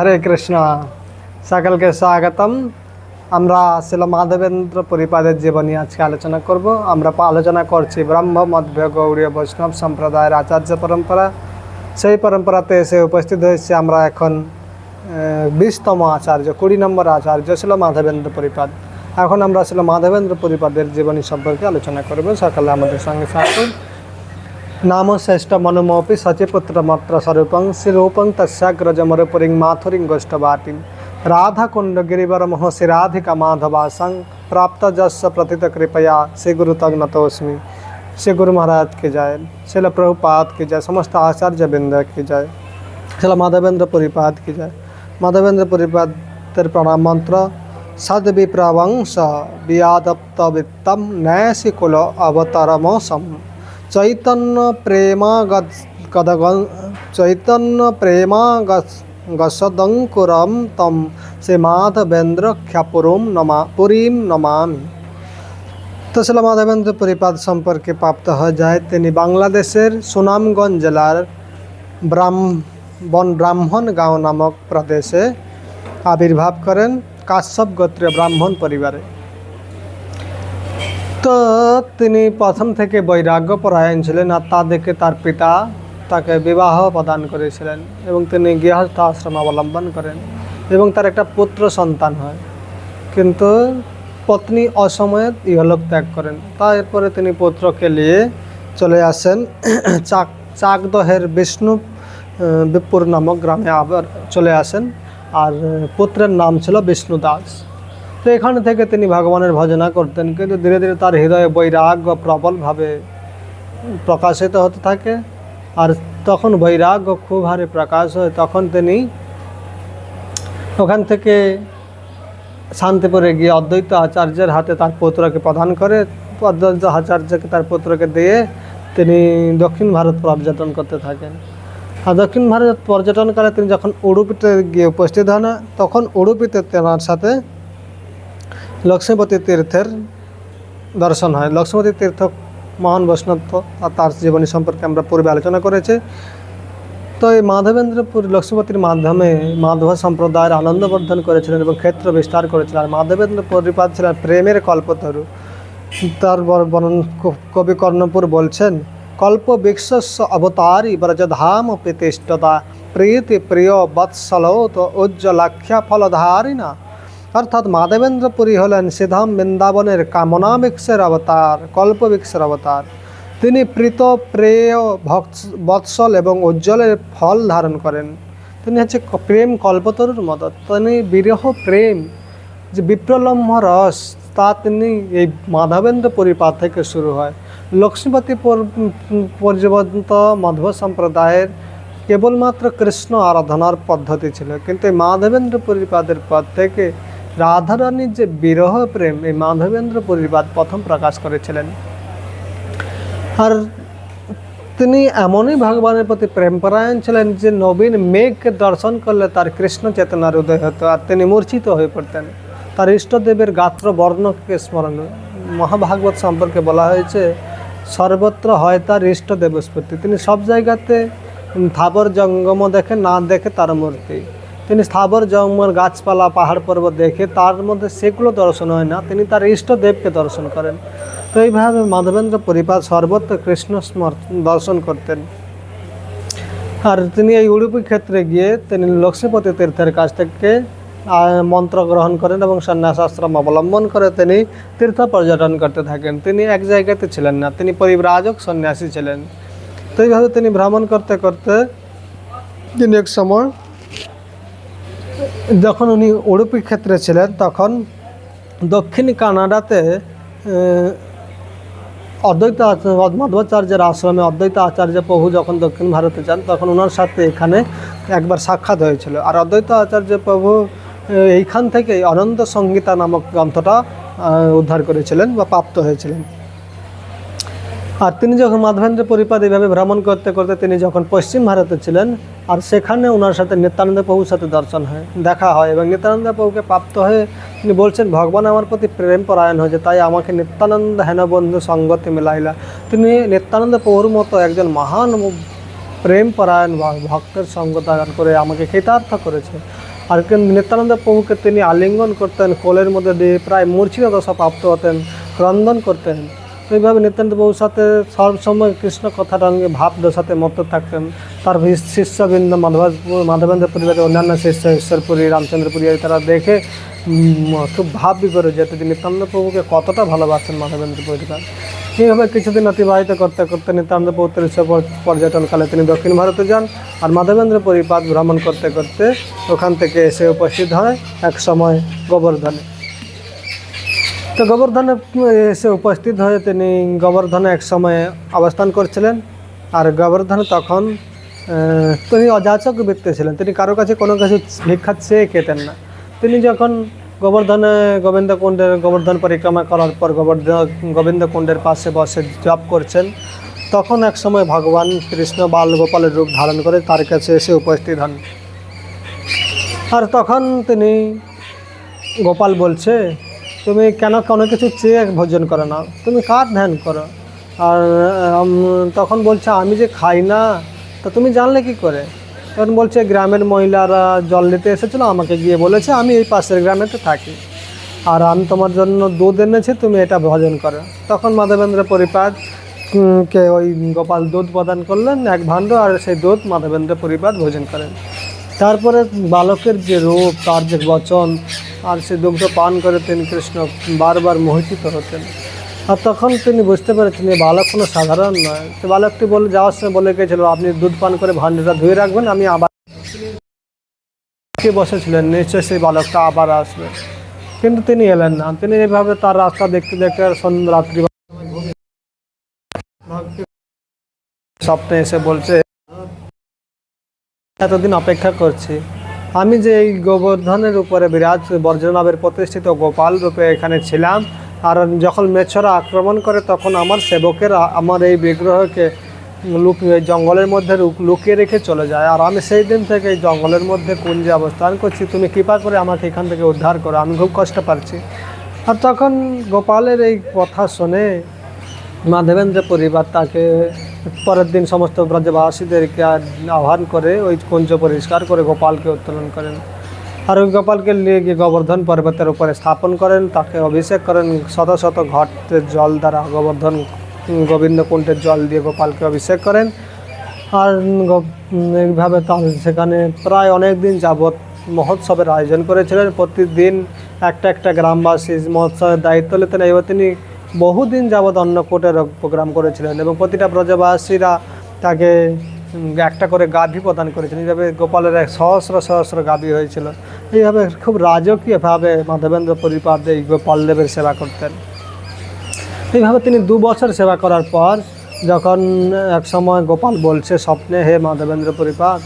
হরে কৃষ্ণ। সকলকে স্বাগতম। আমরা শিল মাধবেন্দ্র পরিপাদের জীবনী আজকে আলোচনা করব। আমরা আলোচনা করছি ব্রহ্ম মধ্য গৌড়ীয় বৈষ্ণব সম্প্রদায়ের আচার্য পরম্পরা। সেই পরম্পরাতে এসে উপস্থিত হয়েছে আমরা এখন বিশতম আচার্য, কুড়ি নম্বর আচার্য ছিল মাধবেন্দ্র পরিপাদ। এখন আমরা ছিল মাধবেন্দ্র পরিপাদের জীবনী সম্পর্কে আলোচনা করব। সকালে আমাদের সঙ্গে থাকুন। नाम श्रेष्ठ मनमोपि सचिपुत्रमत्र स्वरूपं शिरूपं तस्याग्रजमरुपुरीं माथुरीं गोष्ठवाटीं राधाकुण्डगिरिवरमोह श्रीराधिकमाधवासं प्राप्त जस प्रतित कृपया श्री गुरु तग नतोस्मी श्री गुरु महाराज की जय। शिल प्रभुपाद की जय। समस्त आचार्य बिंद की जय। शिल माधवेंद्र पुरीपाद की जय। माधवेंद्र पुरीपाद तेरे प्रणाम मंत्र सद विप्रवंश वियादप्त वित्तम नयसी अवतरमोसम চৈতন্য প্রেমা গদগ চৈতন্য প্রেমা গসদঙ্কুরম তম সে মাধবেন্দ্র খ্যাপুরম নমা, পুরীম নমামি। তো শিলা মাধবেন্দ্র পরিপাদ সম্পর্কে প্রাপ্ত হয়ে যায়, তিনি বাংলাদেশের সুনামগঞ্জ জেলার ব্রাহ্ম, বন ব্রাহ্মণ গাঁও নামক প্রদেশে আবির্ভাব করেন কাশ্যপ গোত্রীয় ব্রাহ্মণ পরিবারে। তো তিনি প্রথম থেকে বৈরাগ্য পরায়ণ ছিলেন আর তা দেখে তার পিতা তাকে বিবাহ প্রদান করেছিলেন এবং তিনি গৃহস্থ আশ্রম অবলম্বন করেন এবং তার একটা পুত্র সন্তান হয়। কিন্তু পত্নী অসময়ে ইহলোক ত্যাগ করেন। তারপরে তিনি পুত্রকে নিয়ে চলে আসেন চাক, চাকদহের বিষ্ণু বিপুর নামক গ্রামে আবার চলে আসেন। আর পুত্রের নাম ছিল বিষ্ণু দাস তো এখান থেকে তিনি ভগবানের ভজনা করতেন, কিন্তু ধীরে ধীরে তার হৃদয়ে বৈরাগ্য প্রবলভাবে প্রকাশিত হতে থাকে। আর তখন বৈরাগ্য খুব হারে প্রকাশ হয়। তখন তিনি ওখান থেকে শান্তিপুরে গিয়ে অদ্বৈত আচার্যের হাতে তার পুত্রকে প্রদান করে অদ্বৈত আচার্যকে তার পুত্রকে দিয়ে তিনি দক্ষিণ ভারত পর্যটন করতে থাকেন। আর দক্ষিণ ভারত পর্যটনকালে তিনি যখন উড়ুপিতে গিয়ে উপস্থিত হন, তখন উড়ুপিতে তেনার সাথে লক্ষ্মীপতি তীর্থের দর্শন হয়। লক্ষ্মীপতি তীর্থ মহান বৈষ্ণব আর তার জীবনী সম্পর্কে আমরা পূর্বে আলোচনা করেছি। তো এই মাধবেন্দ্রপুর লক্ষ্মীপতির মাধ্যমে মাধব সম্প্রদায়ের আনন্দবর্ধন করেছিলেন এবং ক্ষেত্র বিস্তার করেছিলেন। আর মাধবেন্দ্র পরিপাত ছিলেন প্রেমের কল্পতরু। তার বর- বর্ণন কবি কর্ণপুর বলছেন, কল্প বিশ্বস্য অবতারী ব্রজধাম প্রীতি প্রিয় বৎসলো তো উজ্জ্বলাখ্যা ফলধারিণা। অর্থাৎ মাধবেন্দ্রপুরী হলেন সিধাম বৃন্দাবনের কামনা বৃক্ষের অবতার কল্প বৃক্ষের অবতার। তিনি প্রীত, প্রেয় বৎসল এবং উজ্জ্বলের ফল ধারণ করেন। তিনি হচ্ছে প্রেম কল্পতরুর মতো তিনি বিরহ প্রেম, যে বিপ্রলম্ভ রস, তা তিনি এই মাধবেন্দ্র পরিপাত থেকে শুরু হয়। লক্ষ্মীপতি পর- পর্যন্ত মধ্ব সম্প্রদায়ের কেবলমাত্র কৃষ্ণ আরাধনার পদ্ধতি ছিল। কিন্তু এই মাধবেন্দ্র পরিপাদের পর থেকে রাধারানীর যে বিরহ প্রেম, এই মাধবেন্দ্র পরিপাদ প্রথম প্রকাশ করেছিলেন। আর তিনি এমনই ভগবানের প্রতি প্রেমপরায়ণ ছিলেন যে নবীন মেঘকে দর্শন করলে তার কৃষ্ণ চেতনার উদয় হতো আর তিনি মূর্ছিত হয়ে পড়তেন। তার ইষ্টদেবের গাত্র বর্ণকে স্মরণ মহাভাগবত সম্পর্কে বলা হয়েছে, সর্বত্র হয় তার ইষ্টদেব স্ফূর্তি তিনি সব জায়গাতে স্থাবর জঙ্গম দেখে, না দেখে তার মূর্তি। তিনি স্থাবর জঙ্গল, গাছপালা, পাহাড় পর্বত দেখে তার মধ্যে সেগুলো দর্শন হয় না। তিনি তার ইষ্টদেবকে দর্শন করেন। তো এইভাবে মাধবেন্দ্র পরিপাত সর্বত্র কৃষ্ণ দর্শন করতেন। আর তিনি এই উড়ুপি ক্ষেত্রে গিয়ে তিনি লক্ষ্মীপতি তীর্থের কাছ থেকে মন্ত্র গ্রহণ করেন এবং সন্ন্যাস আশ্রম অবলম্বন করে তিনি তীর্থ পর্যটন করতে থাকেন। তিনি এক জায়গাতে ছিলেন না, তিনি পরিব্রাজক সন্ন্যাসী ছিলেন। তো এইভাবে তিনি ভ্রমণ করতে করতে তিনি এক সময় যখন উনি উড়ুপি ক্ষেত্রে ছিলেন, তখন দক্ষিণ কানাডাতে অদ্বৈত মধ্বাচার্যের আশ্রমে অদ্বৈত আচার্য প্রভু যখন দক্ষিণ ভারতে যান, তখন ওনার সাথে এখানে একবার সাক্ষাৎ হয়েছিল। আর অদ্বৈত আচার্য প্রভু এইখান থেকে অনন্ত সংগীতা নামক গ্রন্থটা উদ্ধার করেছিলেন বা প্রাপ্ত হয়েছিলেন। আর তিনি যখন মাধবেন্দ্র পরিপাদ এইভাবে ভ্রমণ করতে করতে তিনি যখন পশ্চিম ভারতে ছিলেন, আর সেখানে ওনার সাথে নিত্যানন্দ প্রভুর সাথে দর্শন হয়, দেখা হয় এবং নিত্যানন্দ প্রভুকে প্রাপ্ত হয়ে তিনি বলছেন, ভগবান আমার প্রতি প্রেম পরায়ণ হয়েছে, তাই আমাকে নিত্যানন্দ হেন বন্ধু সঙ্গতে মিলাইলা। তিনি নিত্যানন্দ প্রভুর মতো একজন মহান প্রেম পরায়ণ ভক্তের সঙ্গ ধারণ করে আমাকে কৃতার্থ করেছে। আর কিন্তু নিত্যানন্দ প্রভুকে তিনি আলিঙ্গন করতেন, কোলের মধ্যে দিয়ে প্রায় মূর্ছিত দশা প্রাপ্ত হতেন, ক্রন্দন করতেন। এইভাবে নিত্যানন্দ প্রভুর সাথে সবসময় কৃষ্ণ কথাটা নিয়ে ভাব দশাতে মত থাকতেন। তার শিষ্যবৃন্দ মাধব মাধবেন্দ্র পরিবারের অন্যান্য শিষ্য, ঈশ্বরপুরী, রামচন্দ্রপুরী তারা দেখে খুব ভাব যেত যে নিত্যানন্দ প্রভুকে কতটা ভালোবাসেন মাধবেন্দ্র পরিবার। এইভাবে কিছুদিন অতিবাহিত করতে করতে নিত্যানন্দ প্রভু পর্যটনকালে তিনি দক্ষিণ ভারতে যান আর মাধবেন্দ্র পরিপাত ভ্রমণ করতে করতে ওখান থেকে এসে উপস্থিত হয় এক সময় গোবর্ধনে। তো গোবর্ধনে এসে উপস্থিত হয়ে তিনি গোবর্ধনে এক সময় অবস্থান করছিলেন। আর গোবর্ধনে তখন তিনি অযাচক ব্যক্তি ছিলেন। তিনি কারও কাছে কোনো কিছু ভিক্ষা চেয়ে খেতেন না। তিনি যখন গোবর্ধনে গোবিন্দ কুণ্ডের, গোবর্ধন পরিক্রমা করার পর গোবর্ধন গোবিন্দ কুণ্ডের পাশে বসে জপ করছেন, তখন এক সময় ভগবান কৃষ্ণ বাল গোপালের রূপ ধারণ করে তার কাছে এসে উপস্থিত হন। আর তখন তিনি গোপাল বলছে তুমি কেন কোনো কিছু চেয়ে ভোজন করো না? তুমি কার ধ্যান করো? আর তখন বলছে, আমি যে খাই না, তা তুমি জানলে কি করে? তখন বলছে, গ্রামের মহিলারা জল নিতে এসেছিল, আমাকে গিয়ে বলেছে, আমি এই পাশের গ্রামেতে থাকি। আর আমি তোমার জন্য দুধ এনেছি, তুমি এটা ভোজন করো। তখন মাধবেন্দ্র পরিপাত কে ওই গোপাল দুধ প্রদান করলেন, এক ভাণ্ড, আর সেই দুধ মাধবেন্দ্র পরিপাত ভোজন করেন। তারপরে বালকের যে রূপ, তার যে বচন আর সে দুগ্ধ পান করে তিনি কৃষ্ণ বারবার মোহিত হতেন। আর তখন তিনি বুঝতে পেরেছেন এই বালক কোনো সাধারণ নয়। সে বালকটি বলে যাওয়ার সময় বলে গিয়েছিল, আপনি দুধ পান করে ভান্ডাটা ধুয়ে রাখবেন, আমি আবার বসেছিলেন নিশ্চয়ই সেই বালকটা আবার আসবে। কিন্তু তিনি এলেন না। তিনি এইভাবে তার রাস্তা দেখতে দেখতে রাত্রি স্বপ্নে এসে বলছে, এতদিন অপেক্ষা করছি। আমি যে এই গোবর্ধনের উপরে বিরাজ বর্জনাবের প্রতিষ্ঠিত গোপাল রূপে এখানে ছিলাম, আর যখন মেছরা আক্রমণ করে তখন আমার সেবকেরা আমার এই বিগ্রহকে লুকিয়ে জঙ্গলের মধ্যে লুকিয়ে রেখে চলে যায়। আর আমি সেই দিন থেকে এই জঙ্গলের মধ্যে কুঞ্জে অবস্থান করছি। তুমি কৃপা করে আমাকে এখান থেকে উদ্ধার করো, আমি খুব কষ্ট পাচ্ছি। আর তখন গোপালের এই কথা শুনে মাধবেন্দ্র পরিবার তাকে পরের দিন সমস্ত ব্রজবাসীদেরকে আহ্বান করে ওই কুঞ্জ পরিষ্কার করে গোপালকে উত্তোলন করেন। আর ওই গোপালকে নিয়ে গিয়ে গোবর্ধন পর্বতের উপরে স্থাপন করেন। তাকে অভিষেক করেন শত শত ঘটের জল দ্বারা। গোবর্ধন গোবিন্দ কুণ্ডের জল দিয়ে গোপালকে অভিষেক করেন। আর এইভাবে তার সেখানে প্রায় অনেক দিন যাবৎ মহোৎসবের আয়োজন করেছিলেন। প্রতিদিন একটা একটা গ্রামবাসী মহোৎসবের দায়িত্ব নিতেন। এবার তিনি বহুদিন যাবৎ অন্নকূটের প্রোগ্রাম করেছিলেন এবং প্রতিটা ব্রজবাসীরা তাকে একটা করে গাভী প্রদান করেছিলেন। এইভাবে গোপালের এক সহস্র সহস্র গাভী হয়েছিল। এইভাবে খুব রাজকীয়ভাবে মাধবেন্দ্র পরিপাদ এই গোপালদেবের সেবা করতেন। এইভাবে তিনি দু বছর সেবা করার পর যখন এক সময় গোপাল বলছে, স্বপ্নে হে মাধবেন্দ্র পরিপাত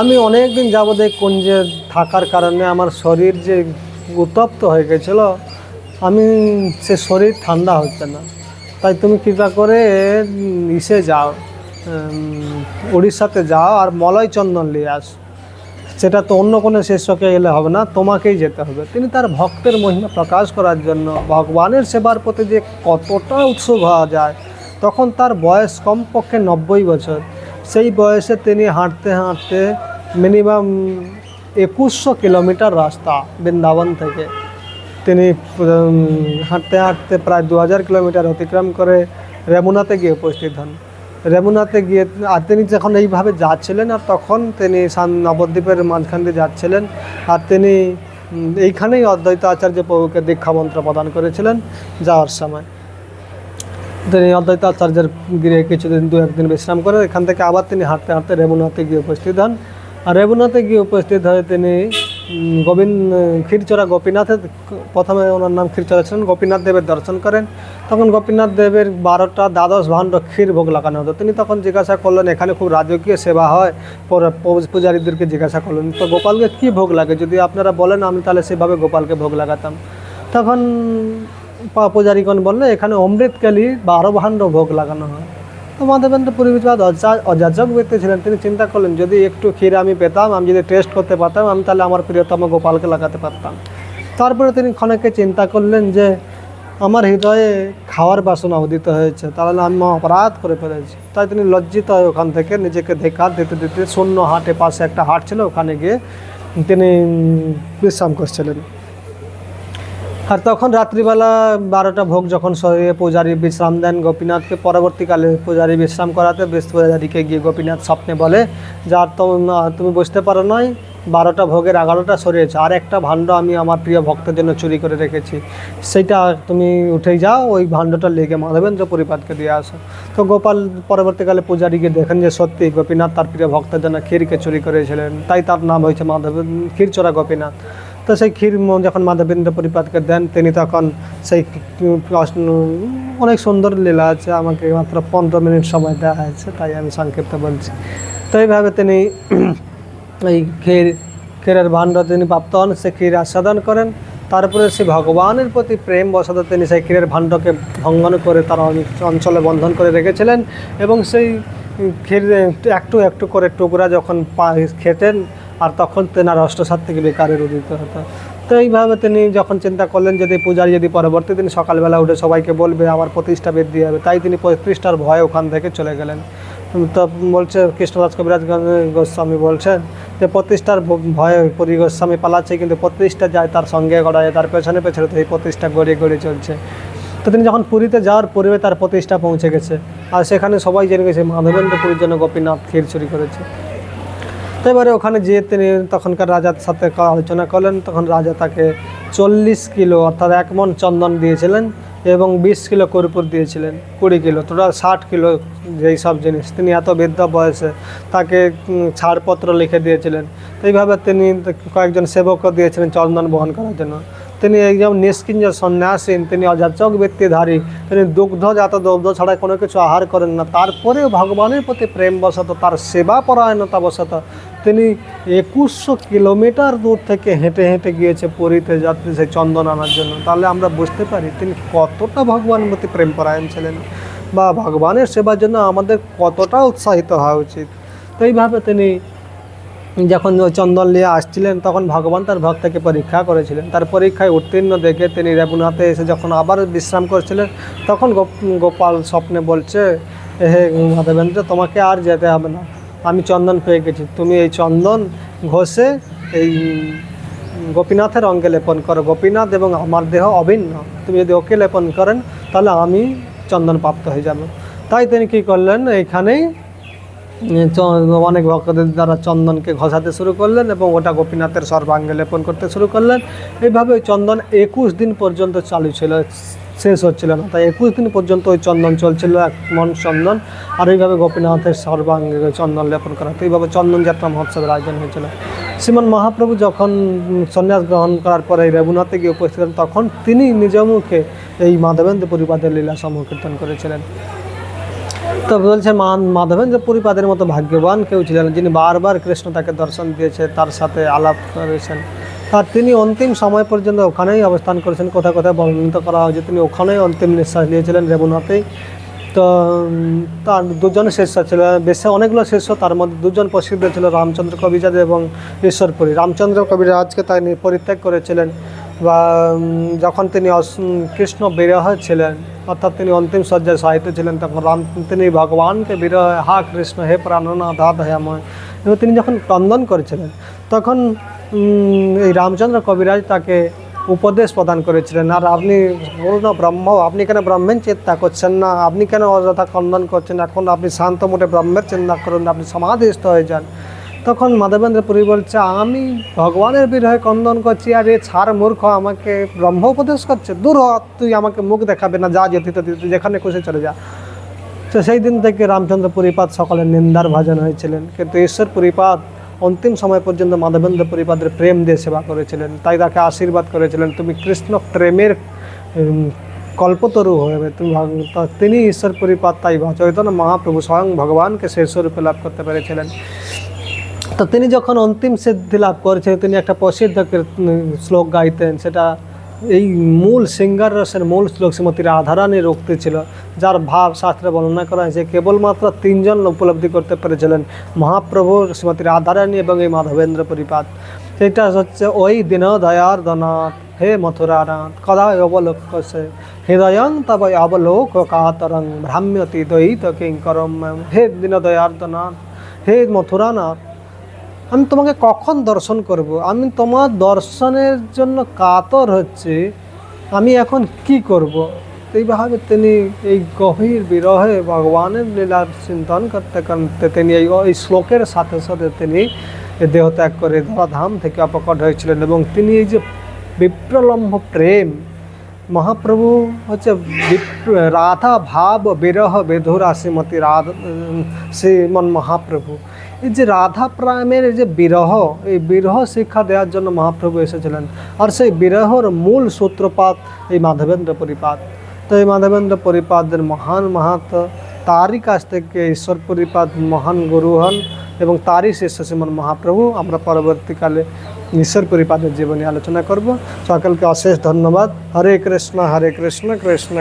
আমি অনেক দিন যাবৎ এই কুঞ্জে থাকার কারণে আমার শরীর যে উত্তপ্ত হয়ে গেছিল আমি সে শরীর ঠান্ডা হচ্ছে না। তাই তুমি কৃপা করে ইসে যাও উড়িষ্যাতে যাও আর মলয় চন্দন নিয়ে আস। সেটা তো অন্য কোনো শিষ্যকে এলে হবে না, তোমাকেই যেতে হবে। তিনি তার ভক্তের মহিমা প্রকাশ করার জন্য ভগবানের সেবার প্রতি যে কতটা উৎসুক হওয়া যায়, তখন তার বয়স কমপক্ষে নব্বই বছর। সেই বয়সে তিনি হাঁটতে হাঁটতে মিনিমাম একুশশো কিলোমিটার রাস্তা বৃন্দাবন থেকে তিনি হাঁটতে হাঁটতে প্রায় দু হাজার কিলোমিটার অতিক্রম করে রেমুনাতে গিয়ে উপস্থিত হন। রেমুনাতে গিয়ে আর তিনি যখন এইভাবে যাচ্ছিলেন আর তখন তিনি সান নবদ্বীপের মাঝখান দিয়ে যাচ্ছিলেন আর তিনি এইখানেই অদ্বৈত আচার্য প্রভুকে দীক্ষামন্ত্র প্রদান করেছিলেন যাওয়ার সময়। তিনি অদ্বৈত আচার্যের গিয়ে কিছুদিন, দু একদিন বিশ্রাম করে এখান থেকে আবার তিনি হাঁটতে হাঁটতে রেমুনাতে গিয়ে উপস্থিত হন। আর রেমুনাতে গিয়ে উপস্থিত হয়ে তিনি গোবিন্দ, ক্ষীরচোরা গোপীনাথের প্রথমে ওনার নাম ক্ষীরচোরা ছিলেন। গোপীনাথ দেবের দর্শন করেন। তখন গোপীনাথ দেবের বারোটা দ্বাদশ ভাণ্ড ক্ষীর ভোগ লাগানো হতো। তিনি তখন জিজ্ঞাসা করলেন, এখানে খুব রাজকীয় সেবা হয়? পূজারীদেরকে জিজ্ঞাসা করলেন, তো গোপালকে কী ভোগ লাগে? যদি আপনারা বলেন, আমি তাহলে সেভাবে গোপালকে ভোগ লাগাতাম। তখন পূজারীগণ বললে এখানে অমৃতকালী বারো ভাণ্ড ভোগ লাগানো হয়। তো মাধবেন্দ্র পরিবেশবাদ অযাচক ব্যক্তি ছিলেন, তিনি চিন্তা করলেন, যদি একটু ক্ষীর আমি পেতাম, আমি যদি টেস্ট করতে পারতাম, আমি তাহলে আমার প্রিয়তম গোপালকে লাগাতে পারতাম। তারপরে তিনি ক্ষণেকে চিন্তা করলেন যে, আমার হৃদয়ে খাওয়ার বাসনা উদিত হয়েছে, তাহলে আমি অপরাধ করে ফেলেছি। তাই তিনি লজ্জিত হয়ে ওখান থেকে নিজেকে দেখা দিতে দিতে শূন্য হাটে পাশে একটা হাট ছিল, ওখানে গিয়ে তিনি বিশ্রাম করছিলেন। আর তখন রাত্রিবেলা বারোটা ভোগ যখন সরিয়ে পূজারী বিশ্রাম দেন, গোপীনাথকে পরবর্তীকালে পূজারী বিশ্রাম করাতে পূজারীকে গিয়ে গোপীনাথ স্বপ্নে বলে, যা তোম- তুমি বুঝতে পারো নয় বারোটা ভোগের এগারোটা সরিয়েছে আর একটা ভাণ্ড আমি আমার প্রিয় ভক্তের জন্য চুরি করে রেখেছি। সেইটা তুমি উঠেই যাও, ওই ভাণ্ডটা লেগে মাধবেন্দ্র পরিপাতকে দিয়ে আসো। তো গোপাল পরবর্তীকালে পূজারীকে দেখেন যে সত্যি গোপীনাথ তার প্রিয় ভক্তের জন্য ক্ষীরকে চুরি করেছিলেন। তাই তার নাম হয়েছে মাধব ক্ষীরচোরা গোপীনাথ। তো সেই ক্ষীর যখন মাধবেন্দ্র পরিপাতকে দেন, তিনি তখন সেই অনেক সুন্দর লীলা আছে, আমাকে মাত্র পনেরো মিনিট সময় দেওয়া হয়েছে, তাই আমি সংক্ষিপ্ত বলছি। তো এইভাবে তিনি এই ক্ষীর, ক্ষীরের ভাণ্ড তিনি প্রাপ্ত হন সে ক্ষীর আস্বাদন করেন। তারপরে সে ভগবানের প্রতি প্রেম বসাতে তিনি সেই ক্ষীরের ভাণ্ডকে ভঙ্গন করে তার অঞ্চলে বন্ধন করে রেখেছিলেন এবং সেই ক্ষীর একটু একটু করে টুকরা যখন পা খেতেন আর তখন তেনার অষ্টসাত থেকে বেকারের উদিত হতো। তো এইভাবে তিনি যখন চিন্তা করলেন যদি পূজারি যদি পরবর্তী দিন সকালবেলা উঠে সবাইকে বলবে, আমার প্রতিষ্ঠা বৃদ্ধি হবে, তাই তিনি প্রতিষ্ঠার ভয়ে ওখান থেকে চলে গেলেন। তো বলছে কৃষ্ণরাজ কবিরাজ গোস্বামী বলছেন যে, প্রতিষ্ঠার ভয়ে পরি গোস্বামী পালাচ্ছে, কিন্তু প্রতিষ্ঠা যায় তার সঙ্গে গড়ায়, তার পেছনে পেছনে তো এই প্রতিষ্ঠা গড়িয়ে গড়িয়ে চলছে। তো তিনি যখন পুরীতে যাওয়ার পূর্বে তার প্রতিষ্ঠা পৌঁছে গেছে। আর সেখানে সবাই জেনে গেছে মাধবেন্দ্র পুরীর জন্য গোপীনাথ ক্ষীর চুরি করেছে। তো এবারে ওখানে যেয়ে তিনি তখনকার রাজার সাথে আলোচনা করলেন। তখন রাজা তাকে চল্লিশ কিলো অর্থাৎ এক মন চন্দন দিয়েছিলেন এবং বিশ কিলো কর্পূর দিয়েছিলেন, কুড়ি কিলো টোটাল ষাট কিলো যেই সব জিনিস। তিনি এত বৃদ্ধ বয়সে তাকে ছাড়পত্র লিখে দিয়েছিলেন। তো এইভাবে তিনি কয়েকজন সেবকও দিয়েছিলেন চন্দন বহন করার জন্য। তিনি একজন নিষ্কিঞ্জ সন্ন্যাসীন তিনি অযাচক ব্যক্তিধারী, তিনি দুগ্ধজাত দ্রব্য ছাড়া কোনো কিছু আহার করেন না। তারপরে ভগবানের প্রতি প্রেম বশত তার সেবা পরায়ণতা বশত, তিনি একুশশো কিলোমিটার দূর থেকে হেঁটে হেঁটে গিয়েছে পুরীতে যাতে সেই চন্দন আনার জন্য। তাহলে আমরা বুঝতে পারি, তিনি কতটা ভগবানের প্রতি প্রেম পরায়ণ ছিলেন বা ভগবানের সেবার জন্য আমাদের কতটা উৎসাহিত হওয়া উচিত। তো এইভাবে তিনি যখন চন্দন নিয়ে আসছিলেন, তখন ভগবান তার ভক্তকে পরীক্ষা করেছিলেন। তার পরীক্ষায় উত্তীর্ণ দেখে তিনি রেবুনাথে এসে যখন আবার বিশ্রাম করছিলেন, তখন গোপ- গোপাল স্বপ্নে বলছে, হে মাধবেন্দ্র তোমাকে আর যেতে হবে না। আমি চন্দন পেয়ে গেছি। তুমি এই চন্দন ঘষে এই গোপীনাথের অঙ্গে লেপন করো। গোপীনাথ এবং আমার দেহ অভিন্ন। তুমি যদি ওকে লেপন করেন, তাহলে আমি চন্দন প্রাপ্ত হয়ে যাব। তাই তিনি কী করলেন, এইখানেই অনেক ভক্তদের দ্বারা চন্দনকে ঘষাতে শুরু করলেন এবং ওটা গোপীনাথের সর্বাঙ্গে লেপন করতে শুরু করলেন। এইভাবে ওই চন্দন একুশ দিন পর্যন্ত চালু ছিল, শেষ হচ্ছিল না। তাই একুশ দিন পর্যন্ত ওই চন্দন চলছিল, এক মন চন্দন। আর এইভাবে গোপীনাথের সর্বাঙ্গে চন্দন লেপন করা তো এইভাবে চন্দন যাত্রা মহোৎসবের আয়োজন হয়েছিল। শ্রীমন মহাপ্রভু যখন সন্ন্যাস গ্রহণ করার পরে এই রেবুনাথে গিয়ে উপস্থিত তখন তিনি নিজ মুখে এই মাধবেন্দ্র পরিবাদের লীলা সমূহ কীর্তন করেছিলেন। তো বলছে মা যে পুরীপাদের মতো ভাগ্যবান কেউ ছিলেন যিনি বারবার কৃষ্ণ তাকে দর্শন দিয়েছে, তার সাথে আলাপ করেছেন। আর তিনি অন্তিম সময় পর্যন্ত ওখানেই অবস্থান করেছেন। কোথায় কোথায় বর্ণিত করা হয়েছে তিনি ওখানেই অন্তিম নিঃশ্বাস নিয়েছিলেন রেবুনাথেই তো তার দুজন শিষ্য ছিল। বেশি অনেকগুলো শিষ্য, তার মধ্যে দুজন প্রসিদ্ধ ছিল রামচন্দ্র কবিরাজ এবং ঈশ্বরপুরী। রামচন্দ্র কবিরাজকে তাই পরিত্যাগ করেছিলেন। বা যখন তিনি কৃষ্ণ বিরহ ছিলেন, অর্থাৎ তিনি অন্তিম শয্যায় সাহিত্য ছিলেন, তখন রাম, তিনি ভগবানকে বিরহ, হা কৃষ্ণ, হে প্রাণনাথ হা দয়াময় এবং তিনি যখন ক্রন্দন করেছিলেন, তখন এই রামচন্দ্র কবিরাজ তাকে উপদেশ প্রদান করেছিলেন, আর আপনি পূর্ণ ব্রহ্ম, আপনি কেন ব্রহ্মের চিন্তা করছেন না? আপনি কেন অযথা খণ্ডন করছেন? এখন আপনি শান্ত মোটে ব্রহ্মের চিন্তা করুন, আপনি সমাধিস্থ হয়ে যান। তখন মাধবেন্দ্র পুরী বলছে, আমি ভগবানের বিরহে কন্দন করছি আর এ ছাড় মূর্খ আমাকে ব্রহ্ম উপদেশ করছে। দূর তুই আমাকে মুখ দেখাবে না, যা যেতে তুই যেখানে খুশি চলে যা। তো সেই দিন থেকে রামচন্দ্র পুরীপাদ সকলের নিন্দার ভাজন হয়েছিলেন। কিন্তু ঈশ্বর পুরীপাদ অন্তিম সময় পর্যন্ত মাধবেন্দ্র পুরীপাদের প্রেম দিয়ে সেবা করেছিলেন। তাই তাকে আশীর্বাদ করেছিলেন, তুমি কৃষ্ণ প্রেমের কল্পতরু হবে তুমি তিনি ঈশ্বর পরিপাত তাই চৈতন্য মহাপ্রভু স্বয়ং ভগবানকে শেষরূপে লাভ করতে পেরেছিলেন। তো তিনি যখন অন্তিম সিদ্ধি লাভ করেছিলেন তিনি একটা প্রসিদ্ধ শ্লোক গাইতেন, সেটা এই মূল সিঙ্গার রসের মূল শ্লোক শ্রীমতী রাধারানীর উক্তি ছিল, যার ভাব শাস্ত্রে বর্ণনা করা হয়েছে, কেবলমাত্র তিনজন উপলব্ধি করতে পেরেছিলেন মহাপ্রভু শ্রীমতী রাধারানী এবং এই মাধবেন্দ্র পরিপাত। সেটা হচ্ছে, ওই দিন দয়ার দনাথ হে মথুরানাথ কদা অবলোকসে হৃদয়ং তব অবলোক কাতরং, ভ্রাম্যতি দ্বৈত কিঙ্করম হে দীন দয়ার্দনাথ হে মথুরানাথ আমি তোমাকে কখন দর্শন করব? আমি তোমার দর্শনের জন্য কাতর হচ্ছে। আমি এখন কি করব? এইভাবে তিনি এই গভীর বিরহে ভগবানের লীলার চিন্তন করতে করতে তিনি এই এই শ্লোকের সাথে সাথে তিনি দেহত্যাগ করে ধরাধাম থেকে অপকট হয়েছিলেন এবং তিনি এই যে বিপ্রলম্ভ প্রেম, মহাপ্রভু হচ্ছে রাধা ভাব বিরহ বেধুরা শ্রীমতী রাধা শ্রীমন মহাপ্রভু। এই যে রাধা প্রেমের যে বিরহ, এই বিরহ শিক্ষা দেওয়ার জন্য মহাপ্রভু এসেছিলেন। আর সেই বিরহর মূল সূত্রপাত এই মাধবেন্দ্র পরিপাত। তো এই মাধবেন্দ্র পরিপাদের মহান মাহাত্ম, তারই কাছ থেকে ঈশ্বর পরিপাত মহান গুরু হন এবং তারই শিষ্য শ্রীমন মহাপ্রভু। আমরা পরবর্তীকালে ঈশ্বর পরিপাদের জীবনী আলোচনা করব। সকলকে অশেষ ধন্যবাদ। হরে কৃষ্ণ হরে কৃষ্ণ কৃষ্ণ।